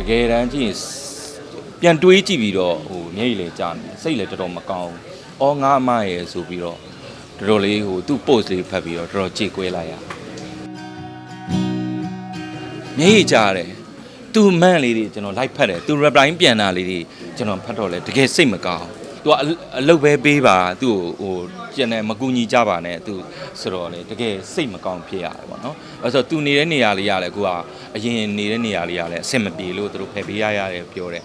တကယ်တမ်းကြည့်ရင်ပြန်တွေးကြည့်ပြီးတော့ဟိုမျက်ရည်လေကြာနေစိတ်လည်းတော်တော်မကောင်းဘူး။အော်ငါအမရဲ့ဆိုပြီးတော့တော်တော်လေးဟိုသူ့ post လေးဖတ်ပြီးတော့တော်တော်ကြေကွဲလိုက်ရ။မျက်ရည်ကြာတယ်။ तू မန့်လေးတွေကျွန်တော် like ဖတ်တယ်။ तू reply ပြန်တာလေးတွေကျွန်တော်ဖတ်တော့လဲတကယ်စိတ်မကောင်း သူကအလုပ်ပဲပေးပါသူ့ကိုဟိုကျန်တဲ့မကူညီကြပါနဲ့သူဆိုတော့လေတကယ်စိတ်မကောင်းဖြစ်ရတယ်ပေါ့နော်အဲ့ဆိုသူနေတဲ့နေရာလေးရလဲကိုကအရင်နေတဲ့နေရာလေးရလဲအဆင်မပြေလို့သူတို့ဖယ်ပေးရရတယ်ပြောတယ်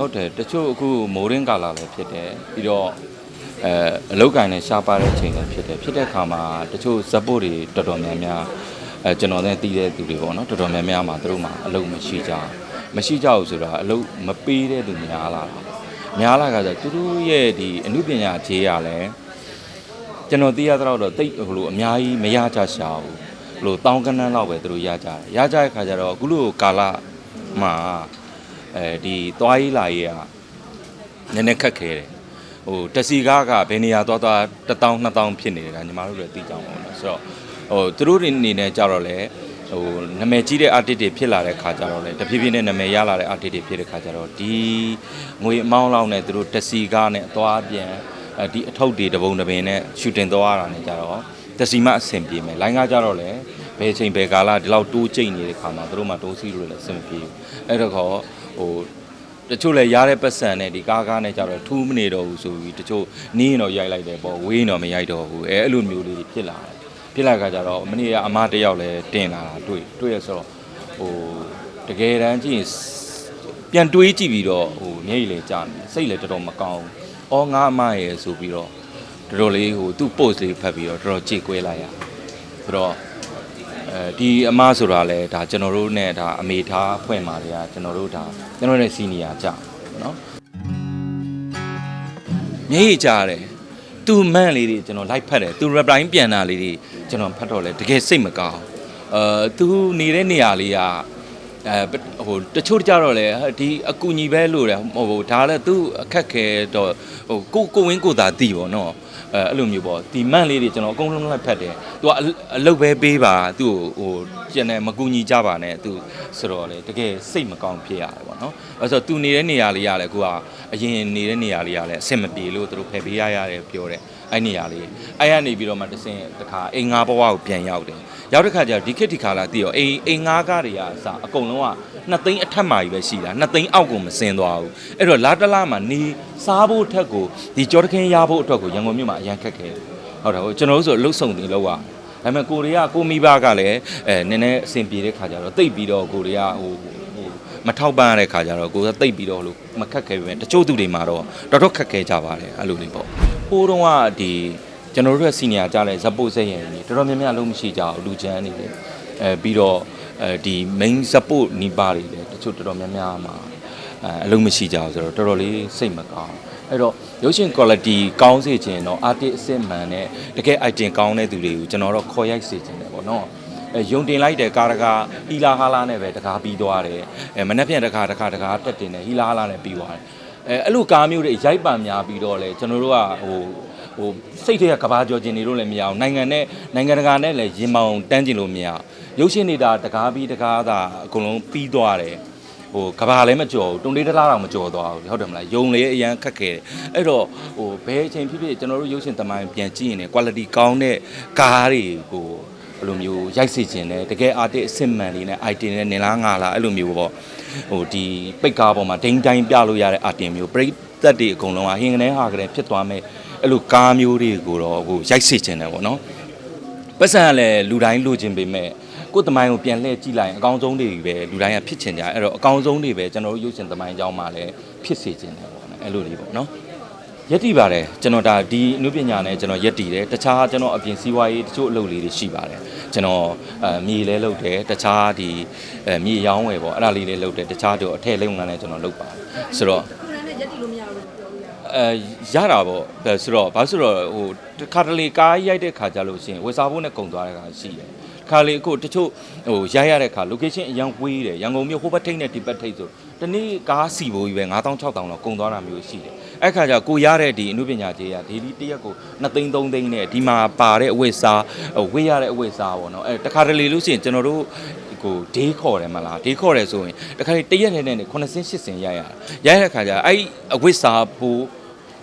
ဟုတ်တယ်တချို့အခုမိုးရင်းကာလာလည်းဖြစ်တယ်ပြီးတော့အဲအလုတ်ကင်နဲ့ရှားပါတဲ့ချိန်လည်းဖြစ်တယ်ဖြစ်တဲ့အခါမှာတချို့ဇက်ပုတ်တွေတော်တော်များများ အဲကျွန်တော်နဲ့တီးတဲ့သူတွေပေါ့နော်တော်တော်များများမှာသူတို့မှာအလုတ်မရှိကြဘူးမရှိကြဘူးဆိုတာအလုတ်မပေးတဲ့သူများလာတာများလာကဆိုသူတို့ရဲ့ဒီအမှုပညာခြေရလဲကျွန်တော်သိရတော့တော့တိတ်ဟိုလိုအများကြီးမရကြရှာဘူးဟိုလိုတောင်းကနန်းလောက်ပဲသူတို့ရကြတယ်ရကြတဲ့ခါကျတော့အခုလိုကာလမှာအဲဒီသွားရေးလာရေးကနည်းနည်းခက်ခဲတယ်ဟိုတစီကားကဘယ်နေရာသွားသွား1000 2000ဖြစ်နေတယ်ဒါညီမတို့လည်းသိကြအောင်ပေါ့နော်ဆိုတော့ ဟိုသူတို့တွေအနေနဲ့ကြတော့လေဟိုနာမည်ကြီးတဲ့ artist တွေဖြစ်လာတဲ့ခါကြတော့လေတဖြည်းဖြည်းနဲ့နာမည်ရလာတဲ့ artist တွေဖြစ်တဲ့ခါကြတော့ဒီငွေအမောင်းလောက်နဲ့သူတို့တစီကားနဲ့အသွားပြန်အဲဒီအထုပ်တွေတပုံတပင်နဲ့ရှူတင်သွားရတာနဲ့ကြတော့တစီမအဆင်ပြေမယ်လိုင်းကားကြတော့လေဘယ်ချိန်ဘယ်ကာလဒီလောက်တိုးကျိတ်နေတဲ့ခါမှာသူတို့မှတိုးစီးလို့လည်းအဆင်မပြေဘူးအဲ့တော့ခေါ်ဟိုတချို့လည်းရတဲ့ပတ်စံနဲ့ဒီကားကားနဲ့ကြတော့ထူးမနေတော့ဘူးဆိုပြီးတချို့နင်းရင်တော့ရိုက်လိုက်တယ်ပေါ့ဝေးရင်တော့မရိုက်တော့ဘူးအဲအဲ့လိုမျိုးလေးတွေဖြစ်လာတယ် ဖြစ်လာကကြတော့မနေ့ကအမတစ်ယောက်လည်းတင်လာတာတွေ့တွေ့ရဆိုတော့ဟိုတကယ်တမ်းကြည့်ရင်ပြန်တွေးကြည့်ပြီးတော့ဟိုမျက်ရည်လည်းကြာနေစိတ်လည်းတော်တော်မကောင်းဘူးအော်ငါအမရဲ့ဆိုပြီးတော့တော်တော်လေးဟိုသူ့ post လေးဖတ်ပြီးတော့တော်တော်ကြေကွဲလိုက်ရဆိုတော့ အဲဒီအမဆိုတာလဲဒါကျွန်တော်တို့ ਨੇ ဒါအမေထားဖွဲ့มาတွေကကျွန်တော်တို့ဒါကျွန်တော်တို့ ਨੇ စီနီယာကြเนาะမျက်ရည်ကြတယ် သူမန့်လေးတွေကျွန်တော် like ဖတ်တယ်သူ reply ပြန်တာလေးတွေကျွန်တော်ဖတ်တော့လဲတကယ်စိတ်မကောင်းအဲသူနေတဲ့နေရာလေးကအဲ ဟိုတချို့ကြတော့လေဒီအကူညီပဲလို့တယ်ဟိုဒါလည်းသူအခက်ခဲတော့ဟိုကိုကိုဝင်းကိုသာတည်ပေါ့နော်အဲအဲ့လိုမျိုးပေါ့ဒီမန့်လေးတွေကျွန်တော်အကုန်လုံးလိုက်ဖတ်တယ်။ तू ကအလုပ်ပဲပေးပါသူ့ကိုဟိုကျန်တယ်မကူညီကြပါနဲ့သူဆိုတော့လေတကယ်စိတ်မကောင်းဖြစ်ရတယ်ပေါ့နော်။အဲဆို तू နေတဲ့နေရာလေးရတယ်ကိုကအရင်နေတဲ့နေရာလေးရတယ်အဆင်မပြေလို့သူတို့ဖယ်ပေးရရတယ်ပြောတယ်။အဲ့နေရာလေးအဲ့ကနေပြီးတော့မှတစင်တခါအိမ်ငါဘဝကိုပြန်ရောက်တယ်။ ရောက်တဲ့ခါကျတော့ဒီခေတ်ဒီခါလာတည်ရောအိမ်အိမ်ငါကားတွေကအစအကုန်လုံးကနှစ်သိန်းအထက်မှကြီးပဲရှိတာနှစ်သိန်းအောက်ကိုမစင်သွားဘူး။အဲ့တော့လာတလားမှာနေစားဖို့ထက်ကိုဒီကြောတခင်းရဖို့အတွက်ကိုရန်ကုန်မြို့မှာအရန်ခက်ခဲတယ်။ဟုတ်တယ်ဟိုကျွန်တော်တို့ဆိုလှုပ်ဆောင်နေလောက်ရဒါပေမဲ့ကိုရီးယားကိုမိဘကလည်းအဲနည်းနည်းအဆင်ပြေတဲ့ခါကျတော့တိတ်ပြီးတော့ကိုရီးယားဟိုဟိုမထောက်ပံ့ရတဲ့ခါကျတော့ကိုကတိတ်ပြီးတော့လို့မခက်ခဲပဲတချို့သူတွေမှာတော့တော်တော်ခက်ခဲကြပါတယ်အဲ့လိုလေးပေါ့ဟိုးတုန်းကဒီ ကျွန်တော်တို့ရဲ့စီနီယာကြတဲ့ဇပို့စိတ်ရည်ကြီးတော်တော်များများလုံးမရှိကြဘူးလူချမ်းနေတယ်အဲပြီးတော့အဲဒီ main support နီးပါးတွေလည်းတချို့တော်တော်များများမှာအဲအလုံးမရှိကြဘူးဆိုတော့တော်တော်လေးစိတ်မကောင်းအဲ့တော့ရုပ်ရှင် quality ကောင်းစေခြင်းတော့ artist အစစ်မှန်နဲ့တကယ် item ကောင်းတဲ့သူတွေကိုကျွန်တော်တော့ခေါ်ရိုက်စေခြင်းတယ်ပေါ့နော်အဲယုံတင်လိုက်တဲ့ကာရကာဟီလာဟာလာနဲ့ပဲတကားပြီးသွားတယ်အဲမနေ့ပြန်တကားတကားတကားတက်တင်တယ်ဟီလာဟာလာနဲ့ပြီးသွားတယ်အဲအဲ့လိုကားမျိုးတွေရိုက်ပံများပြီးတော့လေကျွန်တော်တို့ကဟို ဟိုစိတ်ထဲကကဘာကြော်ကျင်နေလို့လည်းမရအောင်နိုင်ငံနဲ့နိုင်ငံတကာနဲ့လည်းရင်မောင်တန်းကျင်လို့မရအောင်ရုပ်ရှင်နေတာတကားပြီးတကားသာအကုန်လုံးပြီးသွားတယ်ဟိုကဘာလည်းမကြော်ဘူးတုံလေးတလားတော့မကြော်သွားဘူးဟုတ်တယ်မလားယုံလေးအရန်ခက်ခဲတယ်အဲ့တော့ဟိုဘယ်အချိန်ဖြစ်ဖြစ်ကျွန်တော်တို့ရုပ်ရှင်သမိုင်းပြန်ကြည့်ရင်လည်း quality ကောင်းတဲ့ကားတွေကိုအဲ့လိုမျိုးရိုက်စေခြင်းနဲ့တကယ် artist အစစ်မှန်လေးနဲ့ item နဲ့နေလားငါလားအဲ့လိုမျိုးပေါ့ဟိုဒီပိတ်ကားပေါ်မှာဒိန်တိုင်းပြလို့ရတဲ့ item မျိုးပရိသတ်တွေအကုန်လုံးကဟင်းကနေဟာကလေးဖြစ်သွားမဲ့ အဲ့လိုကားမျိုးတွေကိုတော့ဟိုရိုက်စေခြင်းတယ်ပေါ့နော်ပတ်စံကလည်းလူတိုင်းလိုချင်ပေမဲ့ကိုယ်တမိုင်းကိုပြန်လှည့်ကြည့်လိုက်ရင်အကောင်းဆုံးတွေပဲလူတိုင်းကဖြစ်ချင်ကြတယ်အဲ့တော့အကောင်းဆုံးတွေပဲကျွန်တော်တို့ရုပ်ရှင်တမိုင်းအကြောင်းမှာလည်းဖြစ်စေချင်တယ်ပေါ့နော်အဲ့လိုလေးပေါ့နော်ယက်တီပါတယ်ကျွန်တော်ဒါဒီအနုပညာနဲ့ကျွန်တော်ယက်တီတယ်တခြားကျွန်တော်အပြင်စီးပွားရေးတချို့အလုပ်လေးတွေရှိပါတယ်ကျွန်တော်အဲမြေလဲလုပ်တယ်တခြားဒီအဲမြေရောင်းဝယ်ပေါ့အဲ့ဒါလေးလေးလုပ်တယ်တခြားတို့အထည်လုပ်ငန်းလည်းကျွန်တော်လုပ်ပါတယ်ဆိုတော့ အဲရတာပေါ့အဲဆိုတော့ဘာဆိုတော့ဟိုတစ်ခါတလေကားရိုက်တဲ့ခါကြလို့ရှိရင်ဝယ်စားဖို့နဲ့ကုံသွားတဲ့ခါရှိတယ်ခါလေအခုတချို့ဟိုရိုက်ရတဲ့ခါ location အရင်ဝေးတယ်ရန်ကုန်မြို့ဟိုဘက်ထိပ်နဲ့ဒီဘက်ထိပ်ဆိုတနေ့ကားစီဖို့ကြီးပဲ9000 6000လောက်ကုံသွားတာမျိုးရှိတယ်အဲ့ခါကျကိုရတဲ့ဒီအမှုပညာကြီးကဒီဒီတစ်ရက်ကို2သိန်း3သိန်းနဲ့ဒီမှာပါတဲ့အဝတ်စားဟိုဝေးရတဲ့အဝတ်စားပေါ့နော်အဲတခါတလေလို့ရှိရင်ကျွန်တော်တို့ကိုဒေးခေါ်တယ်မလားဒေးခေါ်တယ်ဆိုရင်တခါတလေတစ်ရက်နဲ့နဲ့9စင်း10စင်းရရတာရရတဲ့ခါကျအဲ့အဝတ်စားဖို့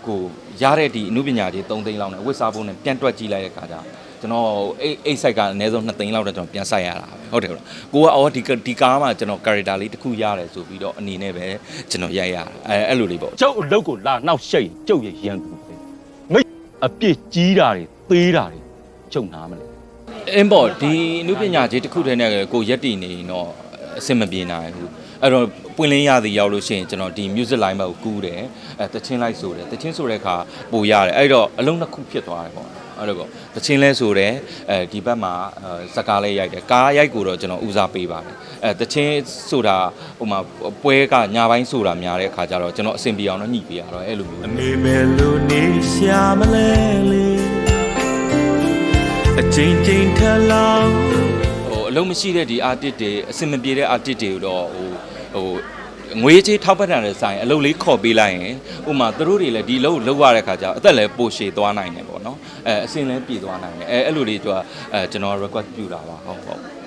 ကိုရတဲ့ဒီအမှုပညာကြီး3သိန်းလောက်နဲ့အဝတ်စားဖို့နဲ့ပြန်တွက်ကြည့်လိုက်တဲ့ခါကျကျွန်တော်အိတ်အိတ်ဆိုင်ကအနည်းဆုံး2သိန်းလောက်တော့ကျွန်တော်ပြန်ဆိုင်ရတာပဲဟုတ်တယ်ဟုတ်လားကိုကအော်ဒီဒီကားမှာကျွန်တော် character လေးတစ်ခုရတယ်ဆိုပြီးတော့အနေနဲ့ပဲကျွန်တော်ရိုက်ရတာအဲအဲ့လိုလေးပေါ့ကျုပ်အလုတ်ကိုလာနှောက်ရှိတ်ကျုပ်ရဲ့ရန်သူပဲမိတ်အပြစ်ကြီးတာတွေသေးတာတွေကျုပ်နားမလဲအင်းပေါ့ဒီအနုပညာကြီးတစ်ခုတည်းနဲ့ကိုရက်တည်နေရင်တော့အဆင်မပြေနိုင်ဘူး အဲ့တော့ပွင့်လင်းရသည်ရောက်လို့ရှိရင်ကျွန်တော်ဒီ music line မှာကိုကူးတယ်အဲတချင်းလိုက်ဆိုတယ်တချင်းဆိုတဲ့အခါပိုရတယ်အဲ့တော့အလုံးတစ်ခုဖြစ်သွားတယ်ပေါ့အဲ့လိုပေါ့တချင်းလဲဆိုတယ်အဲဒီဘက်မှာစကားလဲရိုက်တယ်ကားရိုက်ကိုတော့ကျွန်တော်ဦးစားပေးပါတယ်အဲတချင်းဆိုတာဟိုမှာပွဲကညာပိုင်းဆိုတာများတဲ့အခါကျတော့ကျွန်တော်အဆင်ပြေအောင်တော့ညှိပေးရတော့အဲ့လိုမျိုးအနေမဲ့လို့နေရှာမလဲလေအချိန်ချင်းထလောင်းဟိုအလုံးမရှိတဲ့ဒီ artist တွေအဆင်မပြေတဲ့ artist တွေတော့ဟို ဟိုငွေကြေးထောက်ပံ့တာနဲ့ဆိုင်အလုပ်လေးခေါ်ပေးလိုက်ရင်ဥပမာသူတို့တွေလည်းဒီလုပ်လုပ်ရတဲ့ခါကျတော့အသက်လည်းပိုရှည်သွားနိုင်တယ်ပေါ့နော်အဲအဆင်လည်းပြေသွားနိုင်တယ်အဲအဲ့လိုလေးသူကအဲကျွန်တော် request ပြုတာပါဟုတ်ဟုတ်